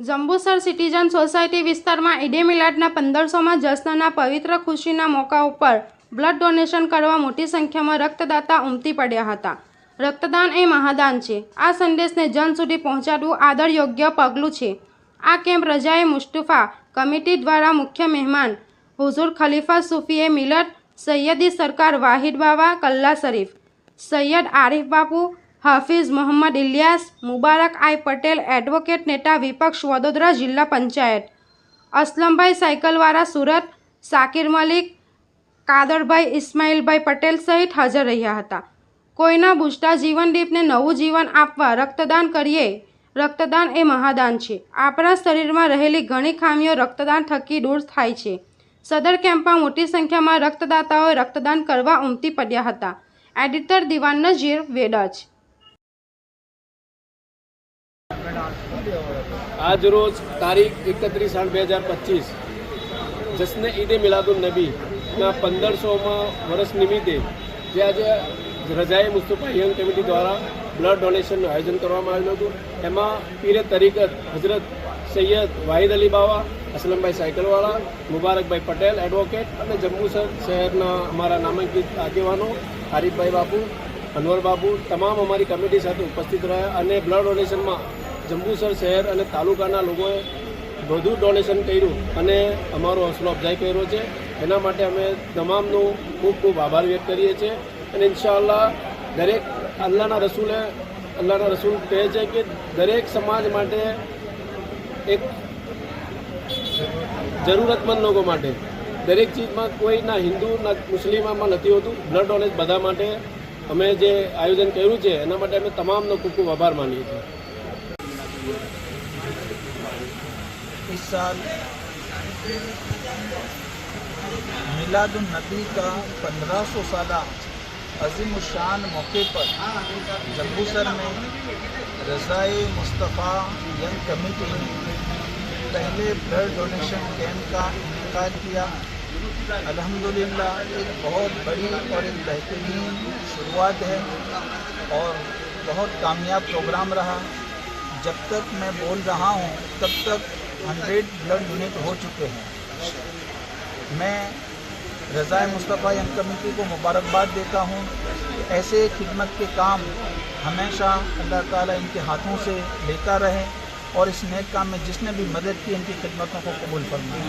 Jambusar citizen society વિસ્તારમાં ઈડે મિલાદના પંદરસોમાં જશ્નના પવિત્ર ખુશીના મોકા ઉપર બ્લડ ડોનેશન કરવા મોટી સંખ્યામાં રક્તદાતા ઉમટી પડ્યા હતા. રક્તદાન એ મહાદાન છે. આ સંદેશને જન સુધી પહોંચાડવું આદર યોગ્ય પગલું છે. આ કેમ્પ રજાએ મુસ્તફા કમિટી દ્વારા મુખ્ય મહેમાન હુઝુર ખલીફા સુફીએ મિલત સૈયદી સરકાર વાહિદ બાવા કલ્લા શરીફ, સૈયદ આરિફ બાપુ હાફિઝ મોહમ્મદ ઇલિયાસ મુબારક આઈ પટેલ એડવોકેટ નેતા વિપક્ષ વડોદરા જિલ્લા પંચાયત. અસલમભાઈ સાયકલવાળા સુરત, સાકિર મલિક, કાદરભાઈ ઇસ્માઇલભાઈ પટેલ સહિત હાજર રહ્યા હતા. કોઈના બુજતા જીવનદીપને નવું જીવન આપવા રક્તદાન કરીએ, રક્તદાન એ મહાદાન છે. આપણા શરીરમાં રહેલી ઘણી ખામીઓ રક્તદાન થકી દૂર થાય છે. સદર કેમ્પમાં મોટી સંખ્યામાં રક્તદાતાઓએ રક્તદાન કરવા ઉમટી પડ્યા હતા. એડિટર દિવાન નજીર વેડજ આજ રોજ તારીખ એકત્રીસ આઠ બે હજાર પચીસ, જશ્ન ઈદે મિલાદુલ નબીના પંદરસોમાં વર્ષ નિમિત્તે જે આજે રજાએ મુસ્તફા યંગ કમિટી દ્વારા બ્લડ ડોનેશનનું આયોજન કરવામાં આવેલું હતું. એમાં પીરે તરીકત હજરત સૈયદ વાહિદ અલી બાવા, અસલમભાઈ સાયકલવાળા, મુબારકભાઈ પટેલ, એડવોકેટ અને જંબુસર શહેરના અમારા નામાંકિત આગેવાનો હારીફભાઈ બાપુ અનવર બાપુ તમામ અમારી કમિટી સાથે ઉપસ્થિત રહ્યા અને બ્લડ ડોનેશનમાં જંબુસર શહેર અને તાલુકાના લોકોએ વધુ ડોનેશન કર્યું અને અમારો હસલો અફજાઈ કર્યો છે. એના માટે અમે તમામનો ખૂબ ખૂબ આભાર વ્યક્ત કરીએ છીએ. અને ઇન્શાલ્લાહ દરેક અલ્લાહના રસૂલે, અલ્લાહના રસૂલ કહે છે કે દરેક સમાજ માટે એક જરૂરતમંદ લોકો માટે. દરેક ચીજમાં કોઈ ના હિન્દુ, ના મુસ્લિમમાં નથી હોતું. બ્લડ ડોનેટ બધા માટે અમે જે આયોજન કર્યું છે, એના માટે અમે તમામનો ખૂબ ખૂબ આભાર માનીએ છીએ. इस साल मिलादुन नबी का 1500 साल अजीम शान मौके पर जम्बूसर में रज़ाए मुस्तफ़ा यंग कमेटी ने पहले ब्लड डोनेशन कैंप का इनका किया। अल्हम्दुलिल्लाह, एक बहुत बड़ी और एक बेहतरीन शुरुआत है और बहुत कामयाब प्रोग्राम रहा। जब तक मैं बोल रहा हूँ, तब तक 100 ब्लड यूनिट हो चुके हैं। मैं रज़ाए मुस्तफ़ा यंग कमेटी को मुबारकबाद देता हूँ। ऐसे खिदमत के काम हमेशा अल्लाह ताला इनके हाथों से लेता रहे और इस नेक काम में जिसने भी मदद की, इनकी खिदमतों को कबूल फरमाए।